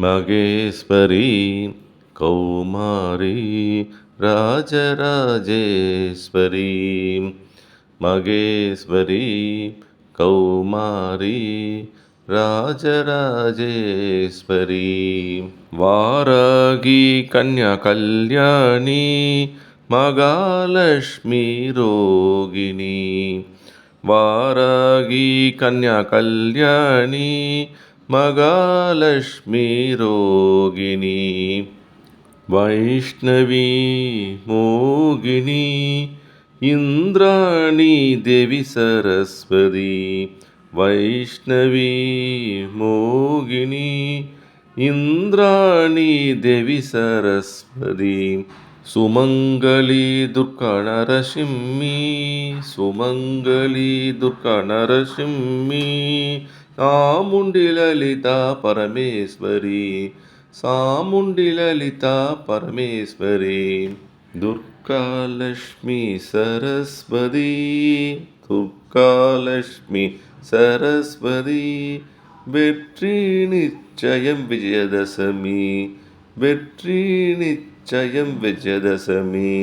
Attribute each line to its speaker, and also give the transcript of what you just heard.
Speaker 1: महेश्वरी कौमारी राजराजेश्वरी महेश्वरी कौमारी राजराजेश्वरी वारागी कन्याकल्याणी मगालक्ष्मीरोगिनी वारागी कन्याकल्याणी மகாலட்சுமி ரோகிணி வைஷ்ணவி மோகினி இந்திராணி தேவி சரஸ்வதி வைஷ்ணவி மோகினி இந்திராணி தேவி சரஸ்வதி சுமங்கலி துர்கா நரசிம்மி சுமங்கலி துர்கா நரசிம்மி சாமுண்டி லலிதா பரமேஸ்வரி சாமுண்டி லலிதா பரமேஸ்வரி. துர்காலட்சுமி சரஸ்வதி துர்காலட்சுமி சரஸ்வதி வெற்றி நிச்சயம் விஜயதசமி வெற்றி நிச்சயம் விஜயதசமி.